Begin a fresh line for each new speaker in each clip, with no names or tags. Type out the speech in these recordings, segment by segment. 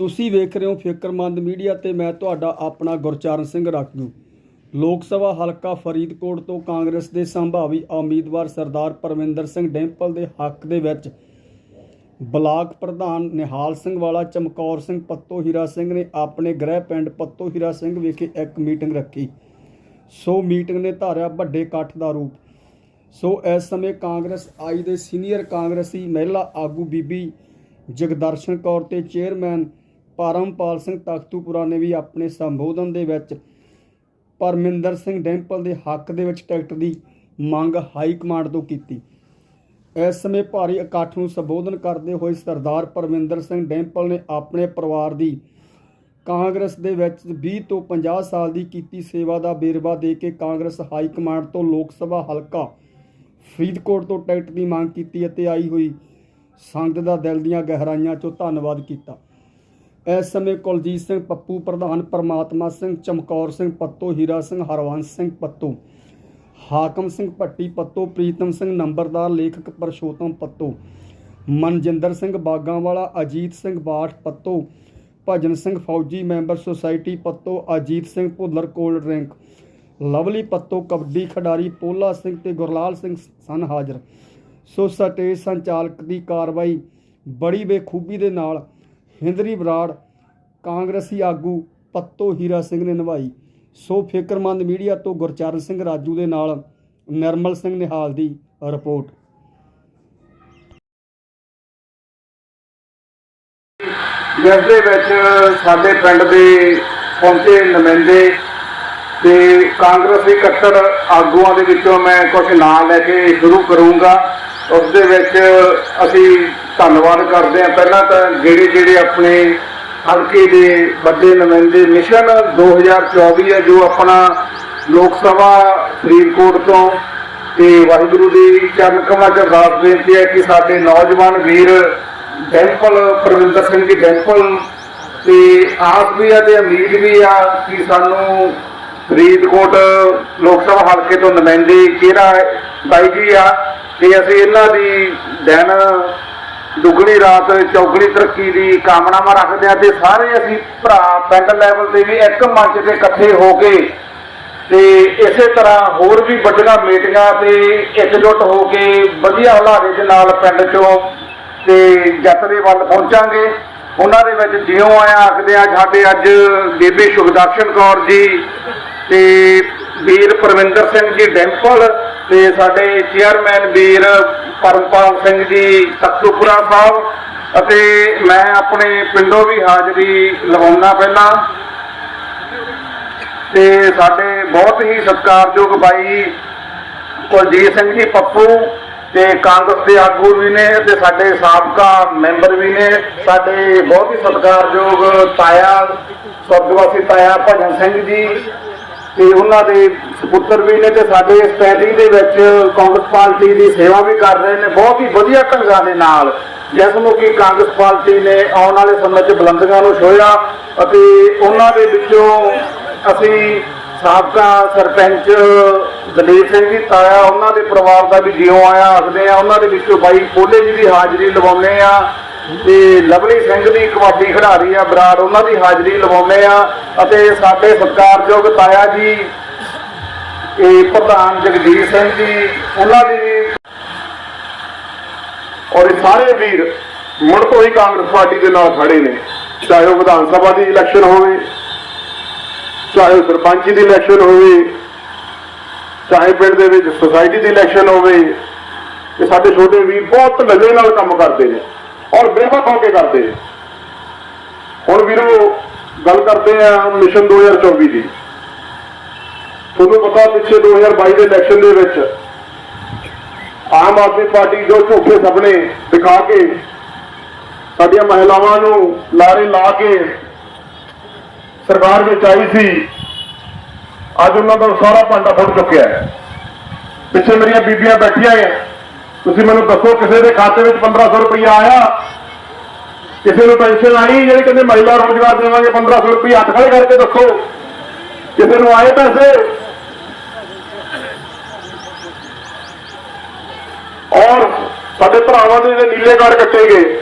ਤੁਸੀਂ ਵੇਖ ਰਹੇ ਹੋ ਫਿਕਰਮੰਦ ਮੀਡੀਆ ਤੇ ਮੈਂ ਤੁਹਾਡਾ ਆਪਣਾ ਗੁਰਚਰਨ ਸਿੰਘ ਰਾਖੂ ਲੋਕ ਸਭਾ ਹਲਕਾ ਫਰੀਦਕੋਟ ਤੋਂ ਕਾਂਗਰਸ ਦੇ ਸੰਭਾਵੀ ਉਮੀਦਵਾਰ ਸਰਦਾਰ ਪਰਮਿੰਦਰ ਸਿੰਘ ਡੈਂਪਲ ਦੇ ਹੱਕ ਦੇ ਵਿੱਚ ਬਲਾਕ ਪ੍ਰਧਾਨ ਨਿਹਾਲ ਸਿੰਘ ਵਾਲਾ, ਚਮਕੌਰ ਸਿੰਘ ਪੱਤੋ, ਹੀਰਾ ਸਿੰਘ ਨੇ ਆਪਣੇ ਗ੍ਰਹਿ ਪਿੰਡ ਪੱਤੋ, ਹੀਰਾ ਸਿੰਘ ਵਿਖੇ ਇੱਕ ਮੀਟਿੰਗ ਰੱਖੀ। ਸੋ ਮੀਟਿੰਗ ਨੇ ਧਾਰਿਆ ਵੱਡੇ ਇਕੱਠ ਦਾ ਰੂਪ। ਸੋ ਇਸ ਸਮੇਂ ਕਾਂਗਰਸ ਆਈ ਦੇ ਸੀਨੀਅਰ ਕਾਂਗਰਸੀ ਮਹਿਲਾ ਆਗੂ ਬੀਬੀ ਜਗਦਰਸ਼ਨ ਕੌਰ ਤੇ ਚੇਅਰਮੈਨ ਪਰਮਪਾਲ ਸਿੰਘ ਤਖਤੂਪੁਰਾ ਨੇ ਵੀ ਆਪਣੇ ਸੰਬੋਧਨ ਦੇ ਵਿੱਚ ਪਰਮਿੰਦਰ ਸਿੰਘ ਡੈਂਪਲ ਦੇ ਹੱਕ ਦੇ ਵਿੱਚ ਟਿਕਟ ਦੀ ਮੰਗ ਹਾਈ ਕਮਾਂਡ ਤੋਂ ਕੀਤੀ। ਇਸ ਸਮੇਂ ਭਾਰੀ ਇਕੱਠ ਨੂੰ ਸੰਬੋਧਨ ਕਰਦੇ ਹੋਏ ਸਰਦਾਰ ਪਰਮਿੰਦਰ ਸਿੰਘ ਡੈਂਪਲ ਨੇ ਆਪਣੇ ਪਰਿਵਾਰ ਦੀ ਕਾਂਗਰਸ ਦੇ ਵਿੱਚ 20 ਤੋਂ 50 ਸਾਲ ਦੀ ਕੀਤੀ ਸੇਵਾ ਦਾ ਬੇਰਵਾ ਦੇ ਕੇ ਕਾਂਗਰਸ ਹਾਈ ਕਮਾਂਡ ਤੋਂ ਲੋਕ ਸਭਾ ਹਲਕਾ ਫਰੀਦਕੋਟ ਤੋਂ ਟਿਕਟ ਦੀ ਮੰਗ ਕੀਤੀ ਅਤੇ ਆਈ ਹੋਈ ਸੰਗਤ ਦਾ ਦਿਲ ਦੀਆਂ ਗਹਿਰਾਈਆਂ 'ਚੋਂ ਧੰਨਵਾਦ ਕੀਤਾ। ਇਸ ਸਮੇਂ ਕੁਲਜੀਤ ਸਿੰਘ ਪੱਪੂ, ਪ੍ਰਧਾਨ ਪਰਮਾਤਮਾ ਸਿੰਘ, ਚਮਕੌਰ ਸਿੰਘ ਪੱਤੋ, ਹੀਰਾ ਸਿੰਘ ਹਰਵੰਸ ਸਿੰਘ ਪੱਤੋ, ਹਾਕਮ ਸਿੰਘ ਭੱਟੀ ਪੱਤੋ, ਪ੍ਰੀਤਮ ਸਿੰਘ ਨੰਬਰਦਾਰ, ਲੇਖਕ ਪਰਸ਼ੋਤਮ ਪੱਤੋ, ਮਨਜਿੰਦਰ ਸਿੰਘ ਬਾਗਾਂਵਾਲਾ, ਅਜੀਤ ਸਿੰਘ ਬਾਠ ਪੱਤੋ, ਭਜਨ ਸਿੰਘ ਫੌਜੀ member society Patto, Ajit Singh Bhullar cold drink, Lovely Patto, kabaddi ਖਿਡਾਰੀ ਪੋਲਾ ਸਿੰਘ ਤੇ ਗੁਰਲਾਲ ਸਿੰਘ ਸਨ ਹਾਜ਼ਰ। ਸੋ ਸਟੇਜ ਸੰਚਾਲਕ ਦੀ ਕਾਰਵਾਈ ਬੜੀ ਬੇਖੂਬੀ ਦੇ ਨਾਲ ਹਿੰਦਰੀ ਬਰਾੜ, ਕਾਂਗਰਸੀ ਆਗੂ ਪੱਤੋ ਹੀਰਾ ਸਿੰਘ ਨੇ ਨਿਭਾਈ। ਸੋ ਫਿਕਰਮੰਦ ਮੀਡੀਆ ਤੋਂ ਗੁਰਚਰਨ ਸਿੰਘ ਰਾਜੂ ਦੇ ਨਾਲ ਨਿਰਮਲ ਸਿੰਘ ਨਿਹਾਲ ਦੀ ਰਿਪੋਰਟ।
ਜਿਸ ਦੇ ਵਿੱਚ ਸਾਡੇ ਪਿੰਡ ਦੇ ਪਹੁੰਚੇ ਨੁਮਾਇੰਦੇ ਤੇ ਕਾਂਗਰਸੀ ਕੱਟੜ ਆਗੂਆਂ ਦੇ ਵਿੱਚੋਂ ਮੈਂ ਕੁਝ ਨਾਂ ਲੈ ਕੇ ਸ਼ੁਰੂ ਕਰੂੰਗਾ। ਉਸ ਦੇ ਵਿੱਚ ਅਸੀਂ ਧੰਨਵਾਦ ਕਰਦੇ ਹਾਂ। ਪਹਿਲਾਂ ਤਾਂ ਜਿਹੜੇ ਜਿਹੜੇ ਆਪਣੇ ਹਲਕੇ ਦੇ ਵੱਡੇ ਨੁਮਾਇੰਦੇ ਮਿਸ਼ਨ 2024 ਹੈ, ਜੋ ਆਪਣਾ ਲੋਕ ਸਭਾ ਫਰੀਦਕੋਟ ਤੋਂ ਤੇ ਵਾਹਿਗੁਰੂ ਦੀ ਚਰਨ ਕਮਲਾਂ 'ਚ ਅਰਦਾਸ ਬੇਨਤੀ ਹੈ ਕਿ ਸਾਡੇ ਨੌਜਵਾਨ ਵੀਰ ਡੈਂਪਲ ਪ੍ਰਵਿੰਦਰ ਸਿੰਘ ਜੀ ਡੈਂਪਲ ਤੇ ਆਸ ਵੀ ਆ ਤੇ ਉਮੀਦ ਵੀ ਆ ਕਿ ਸਾਨੂੰ ਫਰੀਦਕੋਟ ਲੋਕ ਸਭਾ ਹਲਕੇ ਤੋਂ ਨੁਮਾਇੰਦੇ ਕਿਹੜਾ ਬਾਈ ਜੀ ਆ ਤੇ ਅਸੀਂ ਇਹਨਾਂ ਦੀ ਦਿਨ ਦੁੱਗਣੀ ਰਾਤ ਚੌਗਣੀ ਤਰੱਕੀ ਦੀ ਕਾਮਨਾਵਾਂ ਰੱਖਦੇ ਆ ਤੇ ਸਾਰੇ ਅਸੀਂ ਭਰਾ ਪਿੰਡ ਲੈਵਲ ਤੇ ਵੀ ਇੱਕ ਮੰਚ ਤੇ ਇਕੱਠੇ ਹੋ ਕੇ ਤੇ ਇਸੇ ਤਰ੍ਹਾਂ ਹੋਰ ਵੀ ਵੱਡੀਆਂ ਮੀਟਿੰਗਾਂ ਤੇ ਇਕਜੁੱਟ ਹੋ ਕੇ ਵਧੀਆ ਹਲਾਰੇ ਦੇ ਨਾਲ ਪਿੰਡ ਚੋਂ ਤੇ ਜੱਤ ਦੇ ਵੱਲ ਪਹੁੰਚਾਂਗੇ। ਉਹਨਾਂ ਦੇ ਵਿੱਚ ਜਿਉਂ ਆਇਆ ਆਖਦੇ ਆ ਸਾਡੇ ਅੱਜ ਬੀਬੀ ਸੁਭਦਰਸ਼ਨ ਕੌਰ ਜੀ ਤੇ ਵੀਰ ਪਰਵਿੰਦਰ ਸਿੰਘ ਜੀ ਡੈਂਪਲ ਤੇ ਸਾਡੇ ਚੇਅਰਮੈਨ ਵੀਰ ਪਰਮਪਾਲ ਸਿੰਘ ਜੀ ਤਖਤੂਪੁਰਾ ਸਾਹਿਬ ਅਤੇ ਮੈਂ ਆਪਣੇ ਪਿੰਡੋਂ ਵੀ ਹਾਜ਼ਰੀ ਲਵਾਉਣਾ ਪਹਿਲਾਂ। ਤੇ ਸਾਡੇ ਬਹੁਤ ਹੀ ਸਤਿਕਾਰਯੋਗ ਬਾਈ ਕੁਲਜੀਤ ਸਿੰਘ ਜੀ ਪੱਪੂ ਤੇ ਕਾਂਗਰਸ ਦੇ ਆਗੂ ਵੀ ਨੇ ਤੇ ਸਾਡੇ ਸਾਬਕਾ ਮੈਂਬਰ ਵੀ ਨੇ। ਸਾਡੇ ਬਹੁਤ ਹੀ ਸਤਿਕਾਰਯੋਗ ਤਾਇਆ, ਸਵਰਗਵਾਸੀ ਤਾਇਆ ਭਜਨ ਸਿੰਘ ਜੀ ਤੇ ਉਹਨਾਂ ਦੇ ਸੁਪੁੱਤਰ ਵੀ ਨੇ ਤੇ ਸਾਡੇ ਇਸ ਪੈਲੀ ਦੇ ਵਿੱਚ ਕਾਂਗਰਸ ਪਾਰਟੀ ਦੀ ਸੇਵਾ ਵੀ ਕਰ ਰਹੇ ਨੇ, ਬਹੁਤ ਹੀ ਵਧੀਆ ਢੰਗਾਂ ਦੇ ਨਾਲ। ਜਿਸ ਨੂੰ ਕਿ ਕਾਂਗਰਸ ਪਾਰਟੀ ਨੇ ਆਉਣ ਵਾਲੇ ਸਮੇਂ 'ਚ ਬੁਲੰਦੀਆਂ ਨੂੰ ਛੋਇਆ ਅਤੇ ਉਹਨਾਂ ਦੇ ਵਿੱਚੋਂ ਅਸੀਂ ਸਾਬਕਾ ਸਰਪੰਚ ਦਲੀਪ ਸਿੰਘ ਜੀ ਤਾਇਆ, ਉਹਨਾਂ ਦੇ ਪਰਿਵਾਰ ਦਾ ਵੀ ਜਿਉਂ ਆਇਆ, ਆਖਦੇ ਆ, ਉਹਨਾਂ ਦੇ ਵਿੱਚੋਂ ਬਾਈ ਕੋਲੇ ਜੀ ਦੀ ਹਾਜ਼ਰੀ ਲਵਾਉਂਦੇ ਆ। ਤੇ ਲਵਲੀ ਸਿੰਘ ਦੀ ਕਬੱਡੀ ਖਿਡਾਰੀ ਆ ਬਰਾੜ ਉਹਨਾਂ ਦੀ ਹਾਜ਼ਰੀ ਲਵਾਉਂਦੇ ਆ ਅਤੇ ਸਾਡੇ ਸਤਿਕਾਰਯੋਗ ਤਾਇਆ ਜੀ ਇਹ ਪ੍ਰਧਾਨ ਜਗਦੀਸ਼ ਸਿੰਘ ਜੀ, ਉਹਨਾਂ ਦੀ
ਔਰ ਸਾਰੇ ਵੀਰ ਮੁੜ ਤੋਂ ਹੀ ਕਾਂਗਰਸ ਪਾਰਟੀ ਦੇ ਨਾਲ ਖੜੇ ਨੇ, ਚਾਹੇ ਉਹ ਵਿਧਾਨ ਸਭਾ ਦੀ ਇਲੈਕਸ਼ਨ ਹੋਵੇ, ਚਾਹੇ ਉਹ ਸਰਪੰਚੀ ਦੀ ਇਲੈਕਸ਼ਨ ਹੋਵੇ, ਚਾਹੇ ਪਿੰਡ ਦੇ ਵਿੱਚ ਸੁਸਾਇਟੀ ਦੀ ਇਲੈਕਸ਼ਨ ਹੋਵੇ, ਇਹ ਸਾਡੇ ਛੋਟੇ ਵੀਰ ਬਹੁਤ ਨਜ਼ਰ ਨਾਲ ਕੰਮ ਕਰਦੇ ਨੇ। ਔਰ ਬੇਵਕ ਹੋ ਕੇ ਕਰਦੇ ਹੁਣ ਵੀਰੋ, ਗੱਲ ਕਰਦੇ ਆ ਮਿਸ਼ਨ 2024 ਦੀ। ਤੁਹਾਨੂੰ ਪਤਾ ਪਿੱਛੇ 2022 ਦੇ ਇਲੈਕਸ਼ਨ ਦੇ ਵਿੱਚ ਆਮ ਆਦਮੀ ਪਾਰਟੀ ਜੋ ਝੂਠੇ ਸੁਪਨੇ ਦਿਖਾ ਕੇ ਸਾਡੀਆਂ ਮਹਿਲਾਵਾਂ ਨੂੰ ਲਾਰੇ ਲਾ ਕੇ ਸਰਕਾਰ ਵਿੱਚ ਆਈ ਸੀ, ਅੱਜ ਉਹਨਾਂ ਦਾ ਸਾਰਾ ਭਾਂਡਾ ਫੁੱਟ ਚੁੱਕਿਆ ਹੈ। ਪਿੱਛੇ ਮੇਰੀਆਂ ਬੀਬੀਆਂ ਬੈਠੀਆਂ ਹੈ ਤੁਸੀਂ ਮੈਨੂੰ ਦੱਸੋ ਕਿਸੇ ਦੇ ਖਾਤੇ ਵਿੱਚ 1500 ਰੁਪਇਆ ਆਇਆ? ਕਿਸੇ ਨੂੰ ਪੈਨਸ਼ਨ ਆਈ? ਜਿਹੜੀ ਕਹਿੰਦੇ ਮਹਿਲਾ ਰੋਜ਼ਗਾਰ ਦੇਵਾਂਗੇ 1500 ਰੁਪਇਆ ਹੱਥ ਖੜੇ ਕਰਕੇ ਦੱਸੋ। ਕਿਸੇ ਨੂੰ ਆਏ ਪੈਸੇ? ਔਰ ਸਾਡੇ ਭਰਾਵਾਂ ਦੇ ਜਿਹੜੇ ਨੀਲੇ ਕਾਰਡ ਕੱਟੇ ਗਏ।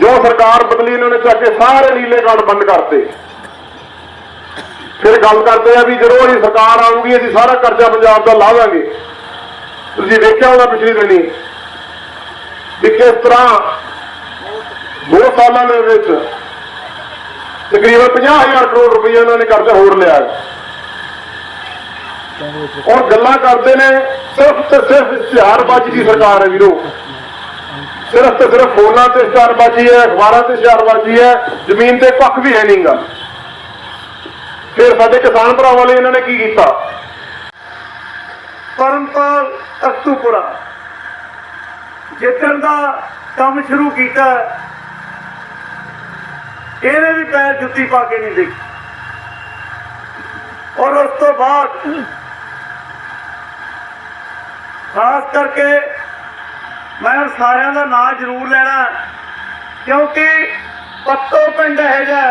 ਜੋ ਸਰਕਾਰ ਬਦਲੀ ਇਹਨਾਂ ਨੇ ਚੱਕ ਕੇ ਸਾਰੇ ਨੀਲੇ ਕਾਰਡ ਬੰਦ ਕਰਤੇ। ਫਿਰ ਗੱਲ ਕਰਦੇ ਆ ਵੀ ਜਦੋਂ ਇਹ ਸਰਕਾਰ ਆਊਗੀ, ਅਸੀਂ ਸਾਰਾ ਕਰਜ਼ਾ ਪੰਜਾਬ ਦਾ ਲਾਵਾਂਗੇ ਤੁਸੀਂ ਵੇਖਿਆ ਹੋਣਾ ਪਿਛਲੀ ਦਿਨੀ? ਵੀ ਕਿਸ ਤਰ੍ਹਾਂ ਦੋ ਸਾਲਾਂ ਦੇ ਵਿੱਚ ਤਕਰੀਬਨ 50000 ਕਰੋੜ ਰੁਪਏ ਇਹਨਾਂ ਨੇ ਕਰਜ਼ਾ ਹੋਰ ਲਿਆ ਔਰ ਗੱਲਾਂ ਕਰਦੇ ਨੇ, ਸਿਰਫ ਤੇ ਸਿਰਫ ਇਸ਼ਤਿਹਾਰਬਾਜ਼ੀ ਦੀ ਸਰਕਾਰ ਹੈ ਵੀਰੋ। ਸਿਰਫ ਤੇ ਸਿਰਫ ਫੋਨਾਂ ਤੇ ਇਸ਼ਤਿਹਾਰਬਾਜ਼ੀ ਹੈ, ਅਖਬਾਰਾਂ ਤੇ ਇਸ਼ਤਿਹਾਰਬਾਜ਼ੀ ਹੈ, ਜ਼ਮੀਨ ਤੇ ਪੱਖ ਵੀ ਹੈ ਨਹੀਂਗਾ ਫਿਰ ਸਾਡੇ ਕਿਸਾਨ ਭਰਾਵਾਂ ਲਈ ਇਹਨਾਂ ਨੇ ਕੀ ਕੀਤਾ?
ਪਰਮਪਾਲ ਅਕਤੂਪੁਰਾ ਜਿੱਤਣ ਦਾ ਕੰਮ ਸ਼ੁਰੂ ਕੀਤਾ, ਇਹਨੇ ਵੀ ਪੈਰ ਜੁੱਤੀ ਪਾ ਕੇ ਨਹੀਂ ਦੇਖੀ। ਔਰ ਉਸ ਤੋਂ ਬਾਅਦ, ਖਾਸ ਕਰਕੇ ਮੈਂ ਸਾਰਿਆਂ ਦਾ ਨਾਂ ਜ਼ਰੂਰ ਲੈਣਾ, ਕਿਉਂਕਿ ਪੱਤੋ ਪਿੰਡ ਹੈ ਜਿਹਾ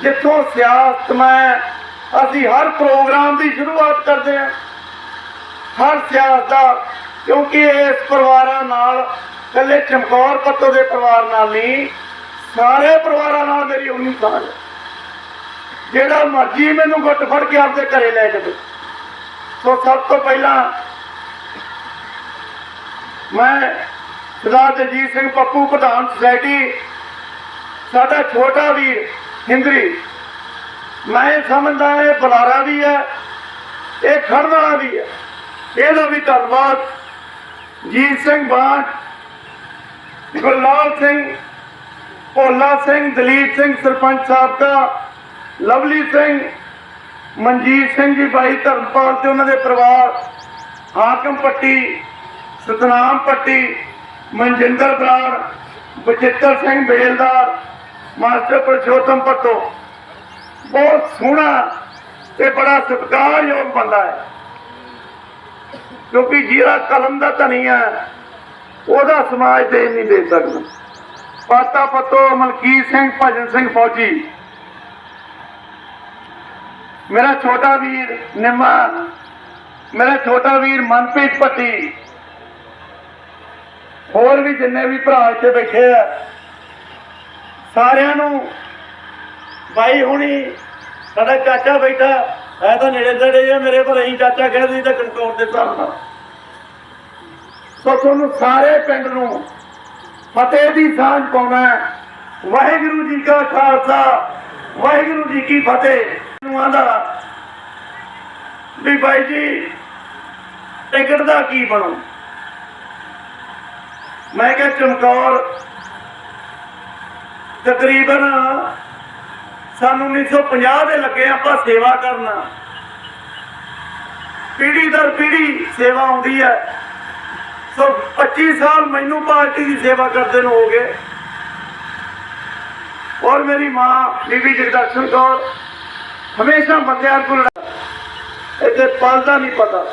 ਜਿੱਥੋਂ ਸਿਆਸਤ ਮੈਂ, ਅਸੀਂ ਹਰ ਪ੍ਰੋਗਰਾਮ ਦੀ ਸ਼ੁਰੂਆਤ ਕਰਦੇ ਹਾਂ। ਹਰ ਸਿਆਸਤ ਦਾ, ਕਿਉਂਕਿ ਇਸ ਪਰਿਵਾਰਾਂ ਨਾਲ, ਇਕੱਲੇ ਚਮਕੌਰ ਪੱਤੋ ਦੇ ਪਰਿਵਾਰ ਨਾਲ ਨਹੀਂ, ਸਾਰੇ ਪਰਿਵਾਰਾਂ ਨਾਲ ਮੇਰੀ ਉਨੀ ਸਾਂਝ ਜਿਹੜਾ ਮਰਜ਼ੀ ਮੈਨੂੰ ਗੁੱਟ ਫੜ ਕੇ ਆਪਦੇ ਘਰੇ ਲੈ ਜਾਵੇ। ਸੋ ਸਭ ਤੋਂ ਪਹਿਲਾਂ ਮੈਂ ਸਰਦਾਰ ਜਗਜੀਤ ਸਿੰਘ ਪੱਪੂ, ਪ੍ਰਧਾਨ ਸੁਸਾਇਟੀ ਸਾਡਾ ਛੋਟਾ ਵੀਰ ਹਿੰਦਰੀ ਮੈਂ ਇਹ ਸਮਝਦਾ ਇਹ ਬੁਲਾਰਾ ਵੀ ਹੈ, ਇਹ ਖੜਨ ਵਾਲਾ ਵੀ ਹੈ। ਇਹਦਾ ਵੀ ਧੰਨਵਾਦ। ਜੀਤ ਸਿੰਘ ਬਾਠ ਗੁਰਲਾਲ ਸਿੰਘ, ਭੋਲਾ ਸਿੰਘ, ਦਲੀਪ ਸਿੰਘ, ਸਰਪੰਚ ਸਾਹਿਬ ਦਾ, ਲਵਲੀ ਸਿੰਘ, ਮਨਜੀਤ ਸਿੰਘ ਜੀ, ਭਾਈ ਧਰਮਪਾਲ ਤੇ ਉਹਨਾਂ ਦੇ ਪਰਿਵਾਰ, ਹਾਕਮ ਪੱਟੀ, ਸਤਨਾਮ ਪੱਟੀ, ਮਨਜਿੰਦਰ ਬਰਾੜ ਬਚਿੱਤਰ ਸਿੰਘ ਬੇਲਦਾਰ ਮਾਸਟਰ ਪਰਸ਼ੋਤਮ ਪੱਤੋ ਬਹੁਤ ਸੋਹਣਾ ਤੇ ਬੜਾ ਸਤਿਕਾਰਯੋਗ ਬੰਦਾ ਹੈ। ਕਿਉਂਕਿ ਜਿਹੜਾ ਕਲਮ ਦਾ ਧਨੀ ਹੈ, ਉਹਦਾ ਸਮਾਜ ਦੇ ਨਹੀਂ ਦੇ ਸਕਦਾ। ਪਾਤਾ ਪੱਤੋ ਮਲਕੀਤ ਸਿੰਘ, ਭਜਨ ਸਿੰਘ ਫੌਜੀ। ਮੇਰਾ ਛੋਟਾ ਵੀਰ ਨਿੰਮਾ, ਮੇਰਾ ਛੋਟਾ ਵੀਰ ਮਨਪ੍ਰੀਤ ਪੱਟੀ ਹੋਰ ਵੀ ਜਿੰਨੇ ਵੀ ਭਰਾ ਇੱਥੇ ਬੈਠੇ ਆ ਸਾਰਿਆਂ ਨੂੰ ਬਾਈ ਹੁਣੀ ਸਾਡਾ ਚਾਚਾ ਬੈਠਾ ਹੈ ਤਾਂ ਨੇੜੇ ਤੇੜੇ ਆ, ਮੇਰੇ ਪਰ ਅਸੀਂ ਚਾਚਾ ਕਹਿੰਦੇ ਤਾਂ ਕੰਟਰੋਲ ਦੇ ਹਿਸਾਬ ਨਾਲ। ਸੋ ਤੁਹਾਨੂੰ ਸਾਰੇ ਪਿੰਡ ਨੂੰ ਫਤਿਹ ਦੀ ਸਾਂਝ ਪਾਉਣਾ ਵਾਹਿਗੁਰੂ ਜੀ ਕਾ ਖਾਲਸਾ, ਵਾਹਿਗੁਰੂ ਜੀ ਕੀ ਫਤਿਹ। ਨੂੰ ਆਂਦਾ ਵੀ ਬਾਈ ਜੀ, ਟਿਕਟ ਦਾ ਕੀ ਬਣੂ? ਮੈਂ ਕਿਹਾ ਚਮਕੌਰ ਤਕਰੀਬਨ ਸਾਨੂੰ 1950 ਦੇ ਲੱਗੇ ਆਪਾਂ ਸੇਵਾ ਕਰਨਾ। ਪੀੜੀ ਦਰ ਪੀੜੀ ਸੇਵਾ ਆਉਂਦੀ ਹੈ। ਸੋ 25 ਸਾਲ ਮੈਨੂੰ ਪਾਰਟੀ ਦੀ ਸੇਵਾ ਕਰਦੇ ਨੂੰ ਹੋ ਗਏ। ਔਰ ਮੇਰੀ ਮਾਂ ਬੀਬੀ ਜਗਦਰਸ਼ਨ ਕੌਰ ਹਮੇਸ਼ਾ ਬੰਦਿਆਂ ਕੋਲ ਇੱਥੇ ਪਲਦਾ ਨਹੀਂ ਪਤਾ।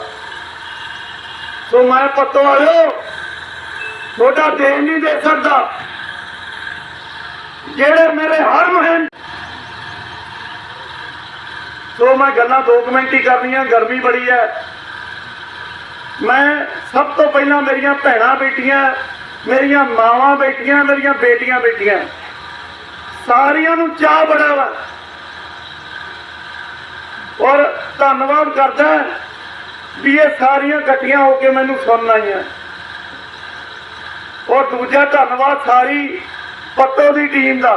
ਸੋ ਮੈਂ ਪੱਤੋ ਵਾਲਿਓ ਛੋਟਾ ਦੇਣ ਨਹੀਂ ਦੇ ਸਕਦਾ। ਜਿਹੜੇ ਮੇਰੇ ਹਰ ਮੁਹਿੰਮ ਸੋ ਮੈਂ ਗੱਲਾਂ ਦੋ ਕੁ ਮਿੰਟ ਹੀ ਕਰਨੀਆਂ, ਗਰਮੀ ਬੜੀ ਹੈ। ਮੈਂ ਸਭ ਤੋਂ ਪਹਿਲਾਂ ਮੇਰੀਆਂ ਭੈਣਾਂ ਬੇਟੀਆਂ, ਮੇਰੀਆਂ ਮਾਵਾਂ ਬੇਟੀਆਂ, ਮੇਰੀਆਂ ਬੇਟੀਆਂ ਬੇਟੀਆਂ, ਸਾਰਿਆਂ ਨੂੰ ਚਾਹ ਬੜਾ ਵਾ। ਔਰ ਧੰਨਵਾਦ ਕਰਦਾ ਵੀ ਇਹ ਸਾਰੀਆਂ ਇਕੱਠੀਆਂ ਹੋ ਕੇ ਮੈਨੂੰ ਸੁਣਨ ਆਈਆਂ। ਔਰ ਦੂਜਾ ਧੰਨਵਾਦ ਸਾਰੀ ਪੱਤੋ ਦੀ ਟੀਮ ਦਾ।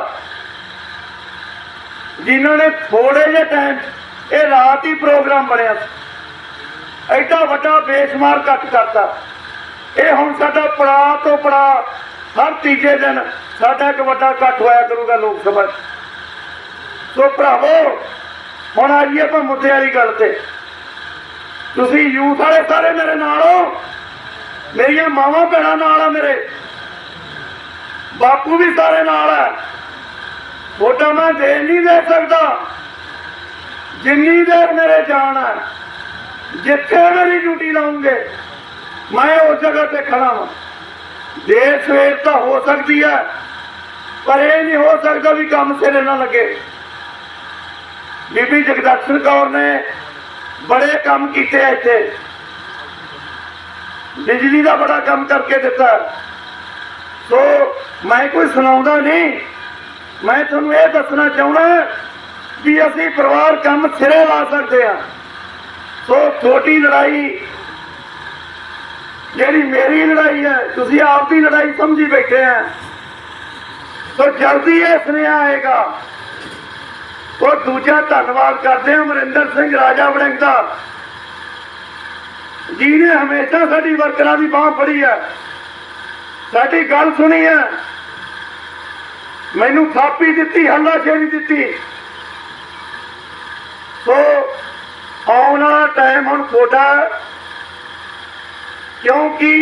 ਜਿਨ੍ਹਾਂ ਨੇ ਥੋੜੇ ਜਿਹੇ ਟਾਈਮ ਇਹ ਰਾਤ ਹੀ ਪ੍ਰੋਗਰਾਮ ਬਣਿਆ ਐਡਾ ਵੱਡਾ ਬੇਸ਼ੁਮਾਰ ਕੱਟ ਕਰਤਾ। ਇਹ ਹੁਣ ਸਾਡਾ ਪੜਾ ਤੋਂ ਪੜਾ ਹਰ ਤੀਜੇ ਦਿਨ ਸਾਡਾ ਇੱਕ ਵੱਡਾ ਇਕੱਠ ਹੋਇਆ ਕਰੂਗਾ ਲੋਕ ਸਭਾ ਸੋ ਭਰਾਵੋ, ਹੁਣ ਆਈਏ ਆਪਾਂ ਮੁੱਦੇ ਵਾਲੀ ਗੱਲ ਤੇ। ਤੁਸੀਂ ਯੂਥ ਵਾਲੇ ਸਾਰੇ ਮੇਰੇ ਨਾਲ ਹੋ। ਮੇਰੀਆਂ ਮਾਵਾਂ ਭੈਣਾਂ ਨਾਲ ਆ ਮੇਰੇ। ਬਾਪੂ ਵੀ ਸਾਰੇ ਨਾਲ ਹੈ। ਵੋਟਾਂ ਮੈਂ ਦੇ ਨਹੀਂ ਦੇ ਸਕਦਾ। ਜਿੰਨੀ ਦੇਰ ਮੇਰੇ ਜਾਣ ਹੈ, ਜਿੱਥੇ ਮੇਰੀ ਡਿਊਟੀ ਲਾਉਂਗੇ, ਮੈਂ ਉਸ ਜਗ੍ਹਾ ਤੇ ਖੜਾ ਹਾਂ ਦੇਰ ਸਵੇਰ ਤਾਂ ਹੋ ਸਕਦੀ ਹੈ, ਪਰ ਇਹ ਨਹੀਂ ਹੋ ਸਕਦਾ ਵੀ ਕੰਮ ਸਿਰੇ ਨਾ ਲੱਗੇ। ਬੀਬੀ ਜਗਦਰਸ਼ਨ ਕੌਰ ਨੇ ਬੜੇ ਕੰਮ ਕੀਤੇ ਇੱਥੇ। ਬਿਜਲੀ ਦਾ ਬੜਾ ਕੰਮ ਕਰਕੇ ਦਿੱਤਾ। ਸੋ ਮੈਂ ਕੋਈ ਸੁਣਾਉਂਦਾ ਨਹੀਂ। ਮੈਂ ਤੁਹਾਨੂੰ ਇਹ ਦੱਸਣਾ ਚਾਹੁੰਦਾ ਵੀ ਅਸੀਂ ਪਰਿਵਾਰ ਕੰਮ ਸਿਰੇ ਲਾ ਸਕਦੇ ਹਾਂ। ਸੋ ਛੋਟੀ ਲੜਾਈ, ਜਿਹੜੀ ਮੇਰੀ ਲੜਾਈ ਹੈ, ਤੁਸੀਂ ਆਪ ਦੀ ਲੜਾਈ ਸਮਝੀ ਬੈਠੇ ਆ। ਸੋ ਜਲਦੀ ਇਹ ਸੁਨੇਹਾ ਆਏਗਾ। ਉਹ ਦੂਜਾ ਧੰਨਵਾਦ ਕਰਦੇ ਹਾਂ ਅਮਰਿੰਦਰ ਸਿੰਘ, ਰਾਜਾ ਵੜਿੰਗ ਦਾ। ਜਿਹਨੇ ਹਮੇਸ਼ਾ ਸਾਡੀ ਵਰਕਰਾਂ ਦੀ ਬਾਹ ਫੜੀ ਹੈ। ਸਾਡੀ ਗੱਲ ਸੁਣੀ ਹੈ ਮੈਨੂੰ ਥਾਪੀ ਦਿੱਤੀ, ਹੱਲਾਸ਼ੇਰੀ ਦਿੱਤੀ। ਸੋ ਆਉਣ ਟਾਈਮ ਹੁਣ ਤੁਹਾਡਾ ਕਿਉਂਕਿ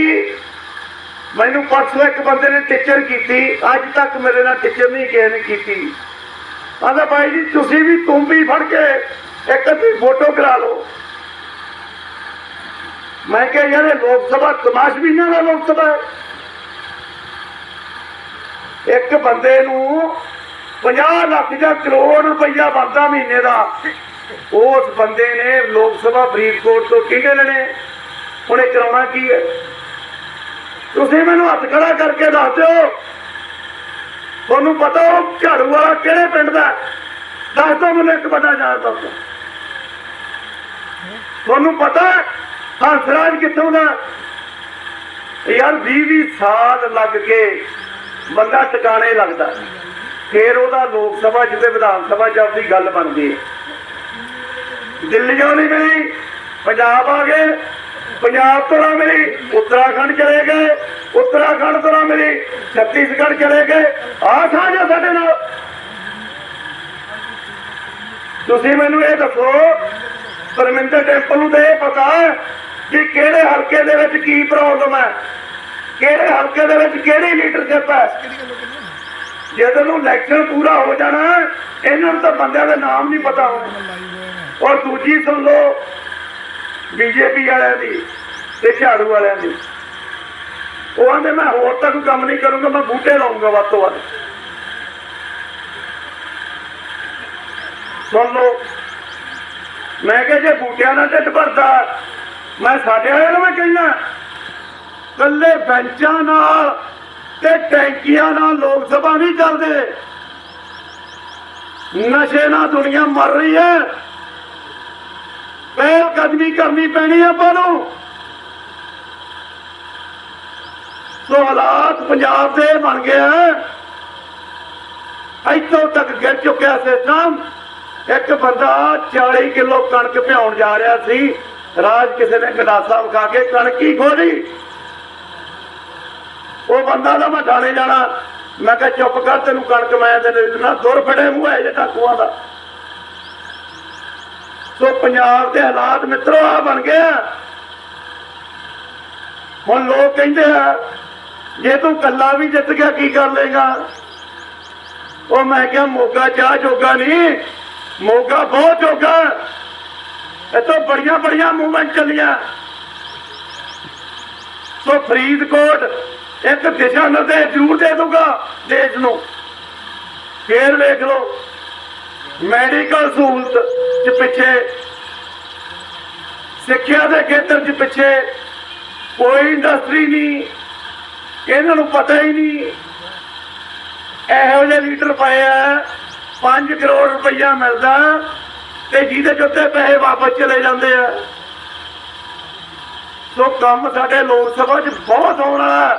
ਮੈਨੂੰ ਪਰਸੋਂ ਇੱਕ ਬੰਦੇ ਨੇ ਟੀਚਰ ਕੀਤੀ, ਅੱਜ ਤੱਕ ਮੇਰੇ ਨਾਲ ਟੀਚਰ ਨਹੀਂ, ਕਿਸੇ ਨੇ ਕੀਤੀ। ਆਂਦਾ ਭਾਈ ਜੀ, ਤੁਸੀਂ ਵੀ ਤੁੰਬੀ ਫੜ ਕੇ ਇੱਕ ਅੱਧੀ ਫੋਟੋ ਕਰਾ ਲਓ। ਮੈਂ ਕਿਹਾ ਯਾਰ ਲੋਕ ਸਭਾ ਤਮਾਸ਼ ਤਮਾਸ਼ਬੀਨਾਂ ਦਾ ਲੋਕ ਸਭਾ ਇੱਕ ਬੰਦੇ ਨੂੰ 50 ਲੱਖ ਜਾਂ ਕਰੋੜ ਰੁਪਈਆ ਬਣਦਾ ਮਹੀਨੇ ਦਾ। ਉਸ ਬੰਦੇ ਨੇ ਲੋਕ ਸਭਾ ਫਰੀਦਕੋਟ ਤੋਂ ਟਿਕਟ ਲੈਣੇ? ਉਹਨੇ ਕਰਾਉਣਾ ਕੀ ਹੈ? ਤੁਸੀਂ ਮੈਨੂੰ ਹੱਥ ਖੜਾ ਕਰਕੇ ਦੱਸ ਦਿਓ। ਤੁਹਾਨੂੰ ਪਤਾ ਉਹ ਝਾੜੂ ਵਾਲਾ ਕਿਹੜੇ ਪਿੰਡ ਦਾ ਦੱਸ ਦਿਓ ਮੈਨੂੰ ਇੱਕ ਬੰਦਾ ਜਾਣ ਦੱਸੋ ਤੁਹਾਨੂੰ ਪਤਾ ਹੈ ਹੰਸਰਾਜ ਕਿੱਥੋਂ ਦਾ ਯਾਰ 20 20 ਸਾਲ ਲੱਗ ਕੇ ਬੰਦਾ ਟਿਕਾਣੇ ਲੱਗਦਾ। ਫਿਰ ਉਹਦਾ ਲੋਕ ਸਭਾ ਜਿੱਤੇ ਵਿਧਾਨ ਸਭਾ ਚ ਆਪਦੀ ਗੱਲ ਬਣਦੀ ਹੈ। ਦਿੱਲੀੋਂ ਨਹੀਂ ਮਿਲੀ, ਪੰਜਾਬ ਆ ਗਏ, ਪੰਜਾਬ ਤੋਂ ਨਾ ਮਿਲੀ, ਉੱਤਰਾਖੰਡ ਚਲੇ ਗਏ, ਉੱਤਰਾਖੰਡ ਤੋਂ ਨਾ ਮਿਲੀ, ਛੱਤੀਸਗੜ੍ਹ ਚਲੇ ਗਏ। ਆਹ ਸਾਂਝਾ ਸਾਡੇ ਨਾਲ। ਤੁਸੀਂ ਮੈਨੂੰ ਇਹ ਦੱਸੋ ਪਰਮਿੰਦਰ ਟੈਂਪਲ ਨੂੰ ਤਾਂ ਇਹ ਪਤਾ ਕਿ ਕਿਹੜੇ ਹਲਕੇ ਦੇ ਵਿੱਚ ਕੀ ਪ੍ਰੋਬਲਮ ਹੈ? ਕਿਹੜੇ ਹਲਕੇ ਦੇ ਵਿੱਚ ਕਿਹੜੀ ਲੀਡਰਸ਼ਿਪ ਹੈ? ਜਦੋਂ ਨੂੰ ਇਲੈਕਸ਼ਨ ਪੂਰਾ ਹੋ ਜਾਣਾ, ਇਹਨਾਂ ਨੂੰ ਤਾਂ ਬੰਦਿਆਂ ਦੇ ਨਾਮ ਨਹੀਂ ਪਤਾ ਹੋਣੇ। ਔਰ ਦੂਜੀ ਸੁਣ ਲਓ ਬੀਜੇਪੀ ਵਾਲਿਆਂ ਦੀ ਤੇ ਝਾੜੂ ਵਾਲਿਆਂ ਦੀ। ਉਹ ਆਂਦੇ, ਮੈਂ ਹੋਰ ਤਾਂ ਕੰਮ ਨਹੀਂ ਕਰੂੰਗਾ, ਮੈਂ ਬੂਟੇ ਲਾਉਂਗਾ ਵੱਧ ਤੋਂ ਵੱਧ। ਸੁਣ ਲਓ, ਮੈਂ ਕਿਹਾ ਜੇ ਬੂਟਿਆਂ ਨਾਲ ਢਿੱਡ ਭਰਦਾ, ਮੈਂ ਸਾਡੇ ਵਾਲਿਆਂ ਨੂੰ ਮੈਂ ਕਹਿਣਾ ਕੱਲੇ ਬੈਂਚਾਂ ਨਾਲ ਤੇ ਟੈਂਕੀਆਂ ਨਾਲ ਲੋਕ ਸਭਾ ਨਹੀਂ ਚੱਲਦੇ। ਨਸ਼ੇ ਨਾਲ ਦੁਨੀਆ ਮਰ ਰਹੀ ਹੈ। ਪਹਿਲ ਕਦਮੀ ਕਰਨੀ ਪੈਣੀ ਆਪਾਂ ਨੂੰ। ਸੋ ਹਾਲਾਤ ਪੰਜਾਬ ਦੇ ਬਣ ਗਏ ਆ ਇੱਥੋਂ ਤੱਕ ਗਿਰ ਚੁੱਕਿਆ ਸਿਸਟਮ। ਇੱਕ ਬੰਦਾ 40 ਕਿਲੋ ਕਣਕ ਭਿਉਣ ਜਾ ਰਿਹਾ ਸੀ। ਰਾਜ ਕਿਸੇ ਨੇ ਗਦਾਸਾ ਵਿਖਾ ਕੇ ਕਣਕ ਹੀ ਖੋਲੀ ਉਹ ਬੰਦਾ ਦਾ ਮੈਂ ਥਾਣੇ ਜਾਣਾ। ਮੈਂ ਕਿਹਾ, ਚੁੱਪ ਕਰ ਤੈਨੂੰ ਕਣਕ ਮੈਂ ਤੇ ਨਾ ਦੁਰ ਫੜੇ ਮੂੰਹ ਹੈ ਜੇ ਟਾਕੂਆਂ ਦਾ। ਸੋ ਪੰਜਾਬ ਦੇ ਹਾਲਾਤ ਮਿੱਤਰੋ ਆ ਬਣ ਗਏ ਹੁਣ ਲੋਕ ਕਹਿੰਦੇ ਆ, ਜੇ ਤੂੰ ਕੱਲਾ ਵੀ ਜਿੱਤ ਗਿਆ, ਕੀ ਕਰ ਲੇਗਾ ਉਹ ਮੈਂ ਕਿਹਾ, ਮੋਗਾ ਚਾਹ ਜੋਗਾ ਨਹੀਂ। ਮੋਗਾ ਬਹੁਤ ਜੋਗਾ। ਇਹ ਬੜੀਆਂ ਬੜੀਆਂ ਮੂਵਮੈਂਟ ਚੱਲੀਆਂ। ਸੋ ਫਰੀਦਕੋਟ ਇੱਕ ਦਿਸ਼ਾ ਨਿਰਦੇਸ਼ ਜ਼ਰੂਰ ਦੇ ਦੂਗਾ ਦੇਸ਼ ਨੂੰ। ਫੇਰ ਵੇਖ ਲਓ ਮੈਡੀਕਲ ਸਹੂਲਤ ਚ ਪਿੱਛੇ, ਸਿੱਖਿਆ ਦੇ ਖੇਤਰ ਚ ਪਿੱਛੇ ਕੋਈ ਇੰਡਸਟਰੀ ਨਹੀਂ, ਇਹਨਾਂ ਨੂੰ ਪਤਾ ਹੀ ਨਹੀਂ। ਇਹੋ ਜਿਹੇ ਲੀਡਰ ਪਏ ਆ 5 ਕਰੋੜ ਰੁਪਈਆ ਮਿਲਦਾ ਤੇ ਜਿਹਦੇ ਚੋਤੇ ਪੈਸੇ ਵਾਪਸ ਚਲੇ ਜਾਂਦੇ ਆ। ਸੋ ਕੰਮ ਸਾਡੇ ਲੋਕ ਸਭਾ 'ਚ ਬਹੁਤ ਆਉਣਾ